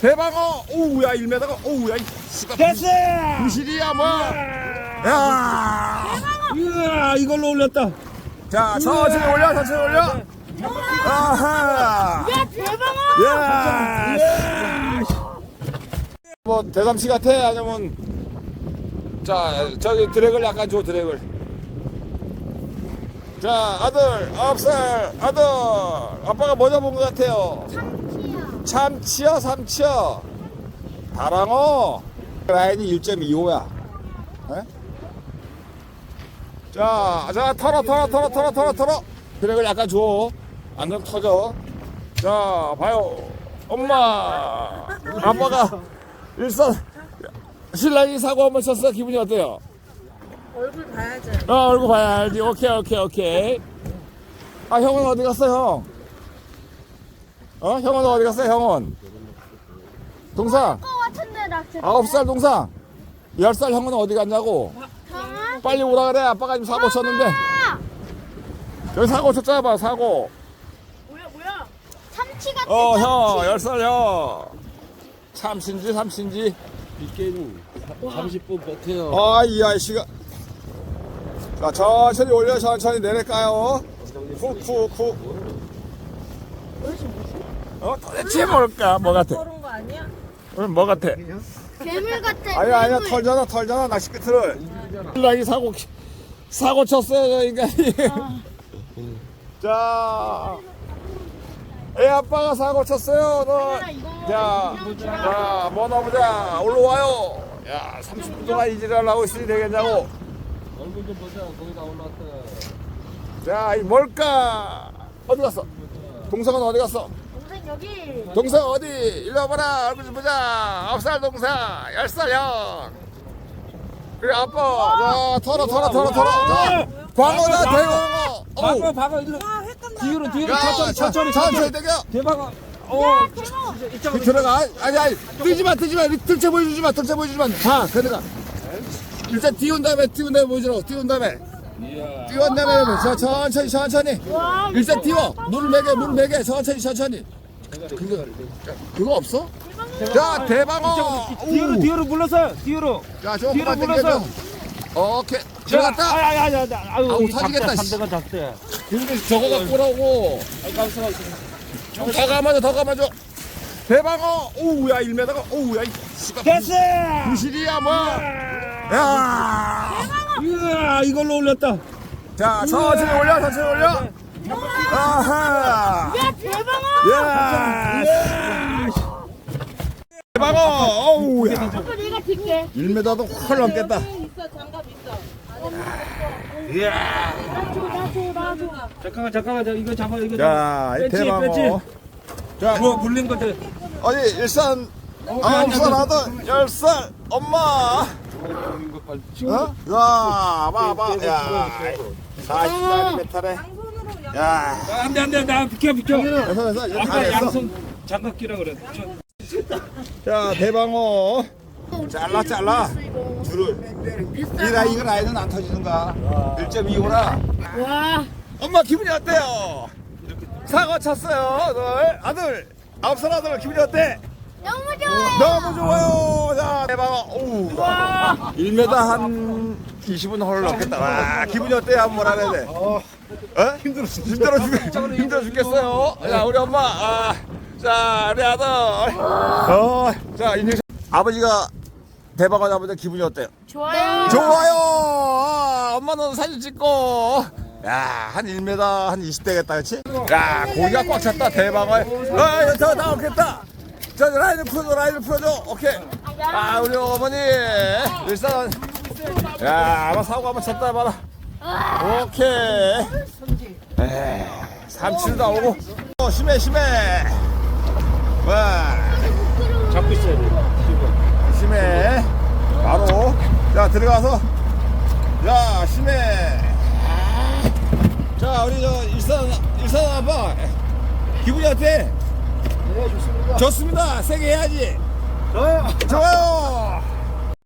대방어! 오우야 1m가 오우야 됐어! 부실이야 뭐야. 이야, 이걸로 올렸다. 자 천천히 올려 천천히 올려. 아하. 야 대방어! 야뭐 대담씨 같아 아니면. 자 저기 드랙을 약간 줘 드랙을 자 아들 아홉 살 아들. 아빠가 뭐 잡은 것 같아요 참치야. 삼치야 다랑어. 라인이 1.25야. 자, 자 털어 털어 털어 털어 털어 털어. 드랙을 약간 줘 안 그러면 터져. 자 봐요. 엄마. 아빠가 일선 신랑이 사고 한번 쳤어? 기분이 어때요? 얼굴 봐야죠. 어 얼굴 봐야 알지. 오케이 오케이 오케이. 아 형은 어디 갔어 형? 어 형은 어디 갔어 형은? 동상. 거 같은데 나 진짜. 아홉 살 동상. 열 살 형은 어디 갔냐고? 빨리 오라 그래. 아빠가 지금 사고 쳤는데. 여기 사고 쳤잖아 봐 사고. 뭐야 뭐야? 참치 같아. 어형 열살 형. 참신지 삼신지? 이게는 30분 버텨요. 아이 아이씨가. 자 천천히 올려 천천히 내릴까요? 쿡쿡쿡 어 도대체 뭘까 뭐 같아 그런 거 아니야? 오늘 뭐 같아 괴물 같아. 아니야 아니야 괴물. 털잖아 털잖아 낚시 끝을 신랑이 사고 사고 쳤어요 저 인간이 자 애 아빠가 사고 쳤어요 너자자 뭐 나보자 올라와요 야 30분 동안 이지랄 하고 있으니 되겠냐고 얼굴 좀 보자. 거기다 올라왔다. 자, 이 뭘까? 어디 갔어? 동성은 어디 갔어? 동생 여기. 동성 어디? 일로 와봐라. 얼굴 좀 보자. 아홉 살 동생, 열살 형. 그래, 아빠. 자, 털어, 털어, 털어, 털어. 자, 광어다, 대광어. 박아, 어우. 박아. 일로. 뒤로, 뒤로. 야, 천천히, 천천히, 천천히. 천천히 당겨. 대박아. 어, 대박. 그 들어가. 아니, 아니, 뜨지 마, 뜨지 마. 들쳐 보여주지 마, 들쳐 보여주지 마. 가, 들어가. 일단 띄운 다음에, 띄운 다음에 보여주라고. 띄운 다음에. 띄운 다음에, 자, 천천히, 천천히. 와. 일단 띄워. 물을 매게, 물을 매게. 천천히, 천천히. 그거, 그거 없어? 자, 대방어. 뒤로, 우. 뒤로 물러서. 뒤로. 자, 뒤로 조금만 물러서. 오케이. 들어갔다. 아야, 아야, 아야. 아유, 아우, 작대, 씨. 상대가 작대. 근데 저거 갖고 오라고. 더 감아줘, 더 감아줘. 대방어. 오우, 야, 1m가. 오우, 야, 이 씨가. 됐어! 부실이야, 뭐. 야. 이야, 이걸로 올렸다. 자, 천천히 올려, 천천히 올려. 아하. 야 대방어! 야. 대방어. 어우, 야. 내가 들게. 1m도 훨 넘겠다. 있어 장갑 있어. 이야. 잠깐만, 잠깐만. 저 이거 잡아, 이거. 자, 이 대방어. 자, 뭐, 물린 것들. 어디 일산 아홉 살 아들 열살 엄마 어? 야 봐봐 야 40살이 메타래 야 안 돼, 안 돼. 나 비켜, 비켜. 그래서 그래서 이거 다 아까 했어 양손 장갑 끼라 그래. 저- 자 대방어 잘라 잘라 줄을 이 라인 이 라인은 안 터지는가 1.25라 와. 엄마 기분이 어때요? 사과 쳤어요 오늘 아들 아홉 살 아들 기분이 어때? 너무 좋아요. 너무 좋아요. 자, 대박. 오. 1m 한 20분 헐 넘겠다. 와, 기분이 어때요? 한번 뭐라 해야 돼? 어? 힘들어. 힘들어 죽 힘들어 죽겠어요. 자, 우리 엄마. 아, 자, 우리 아들. 어, 자, 인증. 아버지가 대박을 때 기분이 어때요? 좋아요. 좋아요. 아, 엄마는 사진 찍고. 야, 한 1m 한 20 되겠다, 그렇지? 야, 고기가 꽉 찼다, 대박을. 아, 더 나오겠다. 자, 라인을 풀어줘, 라인을 풀어줘. 오케이. 아, 우리 어머니. 일산. 야, 아마 사고 한번 쳤다, 봐라. 오케이. 에이, 삼치도 나오고. 어, 심해, 심해. 와. 잡고 있어야 돼. 심해. 바로. 자, 들어가서. 야, 심해. 자, 우리 저 일산, 일산 아빠. 기분이 어때? 네, 좋습니다. 좋습니다. 세게 해야지. 저요. 좋아요.